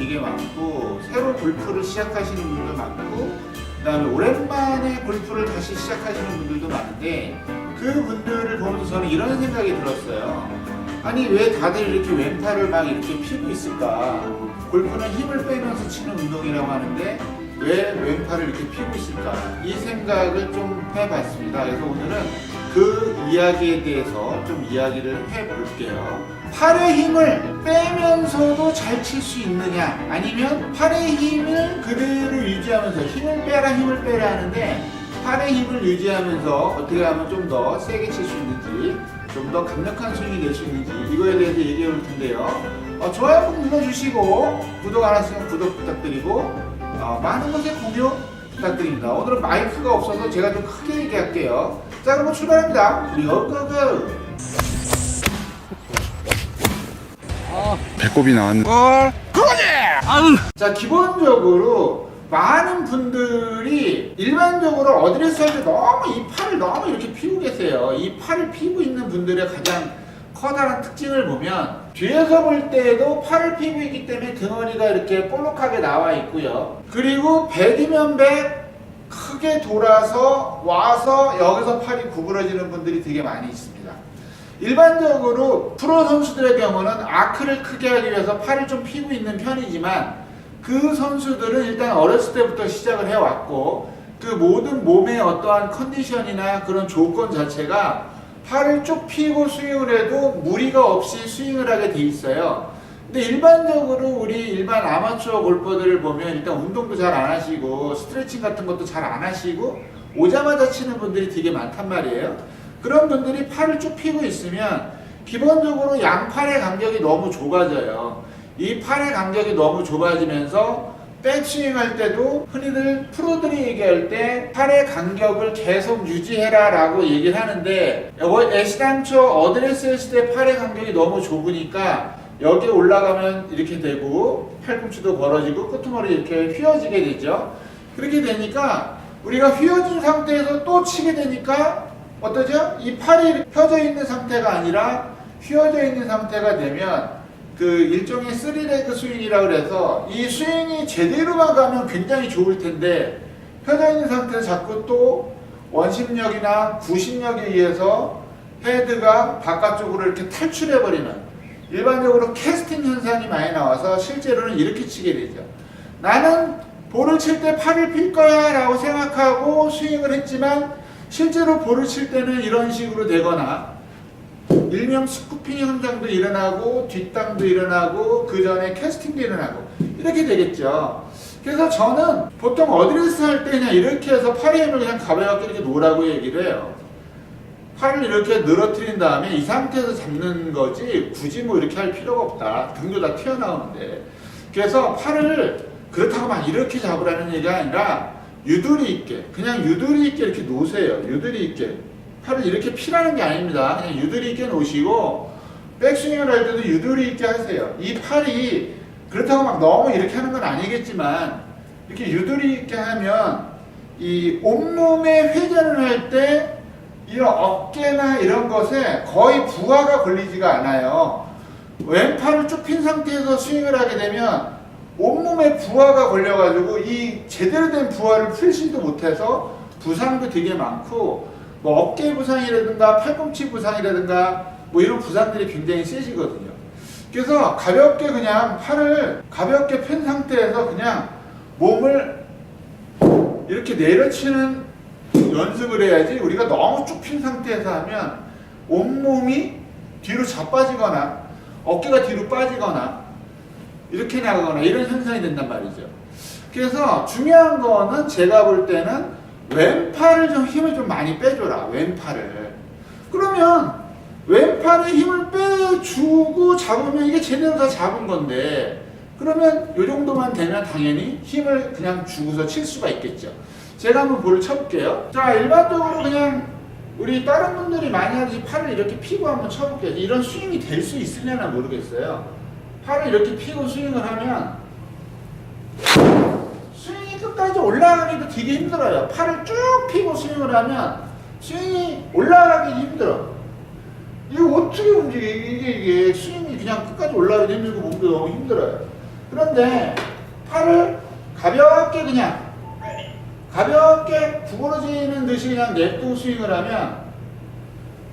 되게 많고 새로 골프를 시작하시는 분도 많고 그다음에 오랜만에 골프를 다시 시작하시는 분들도 많은데 그 분들을 보면서 저는 이런 생각이 들었어요. 아니 왜 다들 이렇게 왼팔을 막 이렇게 피고 있을까? 골프는 힘을 빼면서 치는 운동이라고 하는데 왜 왼팔을 이렇게 피고 있을까? 이 생각을 좀 해봤습니다. 그래서 오늘은 그 이야기에 대해서 좀 이야기를 해볼게요. 팔의 힘을 빼면서도 잘 칠 수 있느냐? 아니면 팔의 힘을 그대로 유지하면서 힘을 빼라 힘을 빼라 하는데 팔의 힘을 유지하면서 어떻게 하면 좀 더 세게 칠 수 있는지 좀 더 강력한 스윙이 될 수 있는지 이거에 대해서 얘기해 볼 텐데요. 어, 좋아요 꼭 눌러주시고 구독 안 하시면 구독 부탁드리고 어, 많은 것에 공유 부탁드립니다. 오늘은 마이크가 없어서 제가 좀 크게 얘기할게요. 자 그럼 출발합니다. 우리 어거그 배꼽이 나왔네. 자 기본적으로 많은 분들이 일반적으로 어드레스 할 때 너무 이 팔을 너무 이렇게 피고 계세요. 이 팔을 피고 있는 분들의 가장 커다란 특징을 보면 뒤에서 볼 때도 팔을 피고 있기 때문에 등허리가 이렇게 볼록하게 나와 있고요. 그리고 100이면 100 크게 돌아서 와서 여기서 팔이 구부러지는 분들이 되게 많이 있습니다. 일반적으로 프로 선수들의 경우는 아크를 크게 하기 위해서 팔을 좀 피고 있는 편이지만 그 선수들은 일단 어렸을 때부터 시작을 해왔고 그 모든 몸의 어떠한 컨디션이나 그런 조건 자체가 팔을 쭉 피고 스윙을 해도 무리가 없이 스윙을 하게 돼 있어요. 근데 일반적으로 우리 일반 아마추어 골퍼들을 보면 일단 운동도 잘 안 하시고 스트레칭 같은 것도 잘 안 하시고 오자마자 치는 분들이 되게 많단 말이에요. 그런 분들이 팔을 쭉 피고 있으면 기본적으로 양팔의 간격이 너무 좁아져요. 이 팔의 간격이 너무 좁아지면서 백스윙 할 때도 흔히들 프로들이 얘기할 때 팔의 간격을 계속 유지해라 라고 얘기를 하는데 뭐 애시당초 어드레스 했을 때 팔의 간격이 너무 좁으니까 여기 올라가면 이렇게 되고 팔꿈치도 벌어지고 끄트머리 이렇게 휘어지게 되죠 그렇게 되니까 우리가 휘어진 상태에서 또 치게 되니까 어떠죠? 이 팔이 펴져 있는 상태가 아니라 휘어져 있는 상태가 되면 그 일종의 쓰리레그 스윙이라 그래서 이 스윙이 제대로만 가면 굉장히 좋을 텐데 펴져 있는 상태에서 자꾸 또 원심력이나 구심력에 의해서 헤드가 바깥쪽으로 이렇게 탈출해 버리는 일반적으로 캐스팅 현상이 많이 나와서 실제로는 이렇게 치게 되죠. 나는 볼을 칠 때 팔을 필 거야 라고 생각하고 스윙을 했지만 실제로 볼을 칠 때는 이런 식으로 되거나 일명 스쿠핑 현상도 일어나고 뒷땅도 일어나고 그 전에 캐스팅도 일어나고 이렇게 되겠죠. 그래서 저는 보통 어드레스 할 때 그냥 이렇게 해서 팔의 힘을 그냥 가볍게 이렇게 놓으라고 얘기를 해요. 팔을 이렇게 늘어뜨린 다음에 이 상태에서 잡는 거지 굳이 뭐 이렇게 할 필요가 없다. 등도 다 튀어나오는데. 그래서 팔을 그렇다고 막 이렇게 잡으라는 얘기가 아니라 유도리 있게 그냥 유도리 있게 이렇게 놓으세요. 유도리 있게. 팔을 이렇게 피라는 게 아닙니다. 그냥 유도리 있게 놓으시고 백스윙을 할 때도 유도리 있게 하세요. 이 팔이 그렇다고 막 너무 이렇게 하는 건 아니겠지만 이렇게 유도리 있게 하면 이 온몸의 회전을 할 때 이런 어깨나 이런 것에 거의 부하가 걸리지가 않아요. 왼팔을 쭉 핀 상태에서 스윙을 하게 되면 온몸에 부하가 걸려가지고 이 제대로 된 부하를 풀지도 못해서 부상도 되게 많고 뭐 어깨 부상이라든가 팔꿈치 부상이라든가 뭐 이런 부상들이 굉장히 세지거든요. 그래서 가볍게 그냥 팔을 가볍게 편 상태에서 그냥 몸을 이렇게 내려치는 연습을 해야지 우리가 너무 쭉 핀 상태에서 하면 온몸이 뒤로 자빠지거나 어깨가 뒤로 빠지거나 이렇게 나가거나 이런 현상이 된단 말이죠. 그래서 중요한 거는 제가 볼 때는 왼팔을 좀 힘을 좀 많이 빼줘라. 왼팔을. 그러면 왼팔에 힘을 빼주고 잡으면 이게 제대로 다 잡은 건데 그러면 이 정도만 되면 당연히 힘을 그냥 주고서 칠 수가 있겠죠. 제가 한번 볼을 쳐볼게요. 자, 일반적으로 그냥 우리 다른 분들이 많이 하듯이 팔을 이렇게 피고 한번 쳐볼게요. 이런 스윙이 될 수 있으려나 모르겠어요. 팔을 이렇게 피고 스윙을 하면 끝까지 올라가기도 되게 힘들어요. 팔을 쭉 피고 스윙을 하면 스윙이 올라가기 힘들어. 이거 어떻게 움직여? 이게, 이게 스윙이 그냥 끝까지 올라가기 힘들고 몸도 너무 힘들어요. 그런데 팔을 가볍게 그냥 가볍게 구부러지는 듯이 그냥 냅두고 스윙을 하면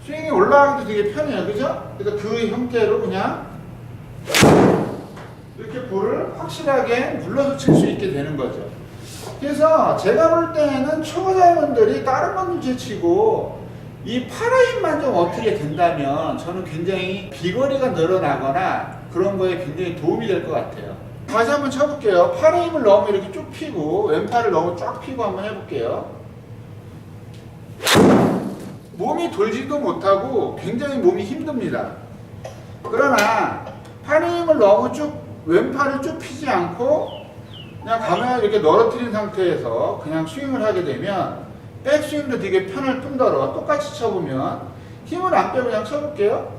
스윙이 올라가기도 되게 편해요. 그죠? 그래서 그 형태로 그냥 이렇게 볼을 확실하게 눌러서 칠 수 있게 되는 거죠. 그래서 제가 볼 때는 초보자분들이 다른 분들 치고 이 파라임만 좀 어떻게 된다면 저는 굉장히 비거리가 늘어나거나 그런 거에 굉장히 도움이 될 것 같아요. 다시 한번 쳐볼게요. 파라임을 너무 이렇게 쭉 피고 왼팔을 너무 쫙 피고 한번 해볼게요. 몸이 돌지도 못하고 굉장히 몸이 힘듭니다. 그러나 파라임을 너무 쭉 왼팔을 쭉 피지 않고 그냥 가만히 이렇게 널어뜨린 상태에서 그냥 스윙을 하게 되면 백스윙도 되게 편할 뿐더러 똑같이 쳐보면 힘을 안 빼고 그냥 쳐볼게요.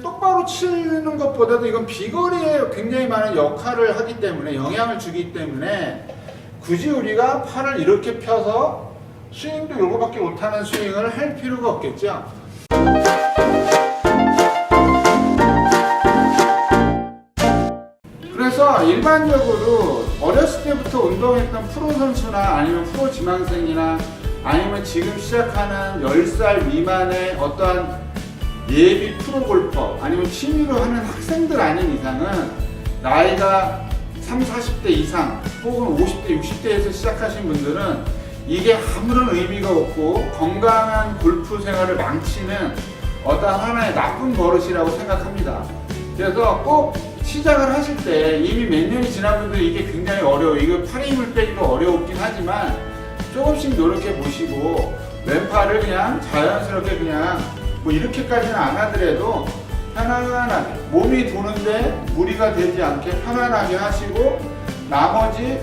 똑바로 치는 것보다도 이건 비거리에 굉장히 많은 역할을 하기 때문에 영향을 주기 때문에 굳이 우리가 팔을 이렇게 펴서 스윙도 요거밖에 못하는 스윙을 할 필요가 없겠죠. 일반적으로 어렸을 때부터 운동했던 프로 선수나 아니면 프로 지망생이나 아니면 지금 시작하는 10살 미만의 어떠한 예비 프로 골퍼 아니면 취미로 하는 학생들 아닌 이상은 나이가 3, 40대 이상 혹은 50대, 60대에서 시작하신 분들은 이게 아무런 의미가 없고 건강한 골프 생활을 망치는 어떠한 하나의 나쁜 버릇이라고 생각합니다. 그래서 꼭 시작을 하실 때 이미 몇 년이 분들 이게 굉장히 어려워. 이거 팔에 힘을 빼기가 어려웠긴 하지만 조금씩 노력해 보시고 왼팔을 그냥 자연스럽게 그냥 뭐 이렇게까지는 안 하더라도 편안하게 몸이 도는데 무리가 되지 않게 편안하게 하시고 나머지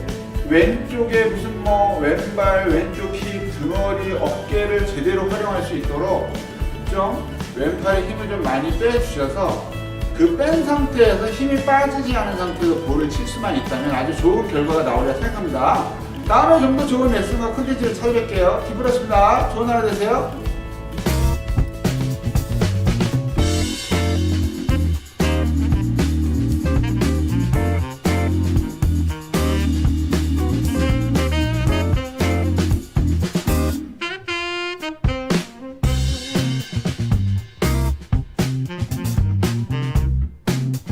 왼쪽에 무슨 뭐 왼발, 왼쪽 힙, 등허리, 어깨를 제대로 활용할 수 있도록 좀 왼팔에 힘을 좀 많이 빼주셔서 그 뺀 상태에서 힘이 빠지지 않은 상태에서 볼을 칠 수만 있다면 아주 좋은 결과가 나오리라 생각합니다. 다음에 좀 더 좋은 레슨과 콘텐츠를 찾아뵐게요. 기브라습니다 좋은 하루 되세요.